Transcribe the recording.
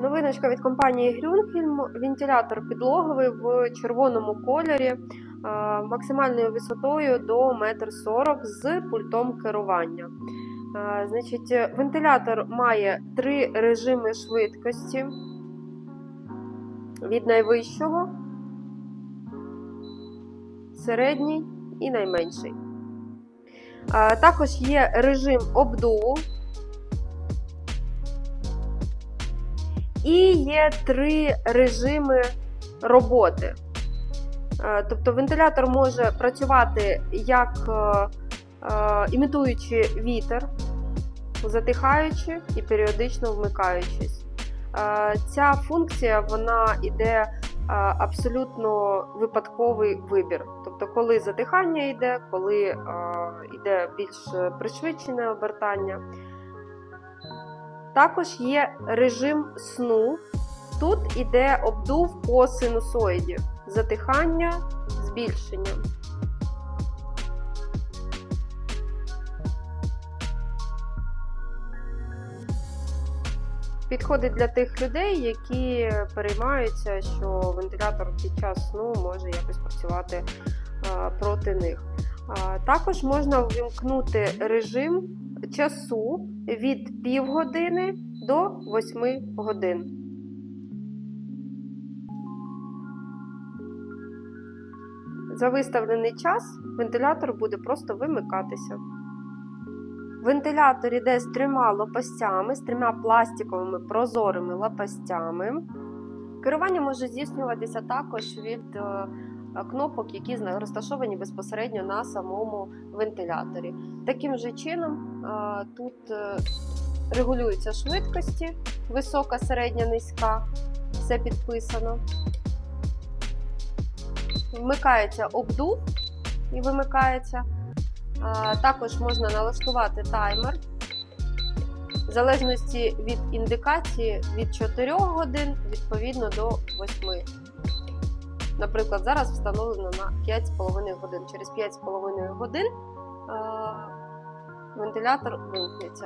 Новиночка від компанії Grünhelm. Вентилятор підлоговий в червоному кольорі е, максимальною висотою до 1,40 м з пультом керування. Е, Значить, вентилятор має три режими швидкості від найвищого, середній і найменший. Е, Також є режим обдуву. І є три режими роботи. Е, Тобто вентилятор може працювати як е, е, імітуючи вітер, затихаючи і періодично вмикаючись. Ця функція вона йде абсолютно випадковий вибір. Тобто, коли затихання йде, коли йде більш пришвидшене обертання. Також є режим сну. Тут іде обдув по синусоїді, затихання, збільшення. Підходить для тих людей, які переймаються, що вентилятор під час сну може якось працювати проти них. Також можна ввімкнути режим часу від півгодини до 8 годин. За виставлений час вентилятор буде просто вимикатися. Вентилятор іде з трьома лопастями, з трьома пластиковими прозорими лопастями. Керування може здійснюватися також від е, кнопок, які розташовані безпосередньо на самому вентиляторі. Таким же чином тут е, регулюються швидкості, висока, середня, низька, все підписано. Вмикається обдув і вимикається. Також можна налаштувати таймер. В залежності від індикації від 4 годин відповідно до 8. Наприклад, зараз встановлено на 5,5 годин. Через 5,5 годин а, вентилятор вимкнеться.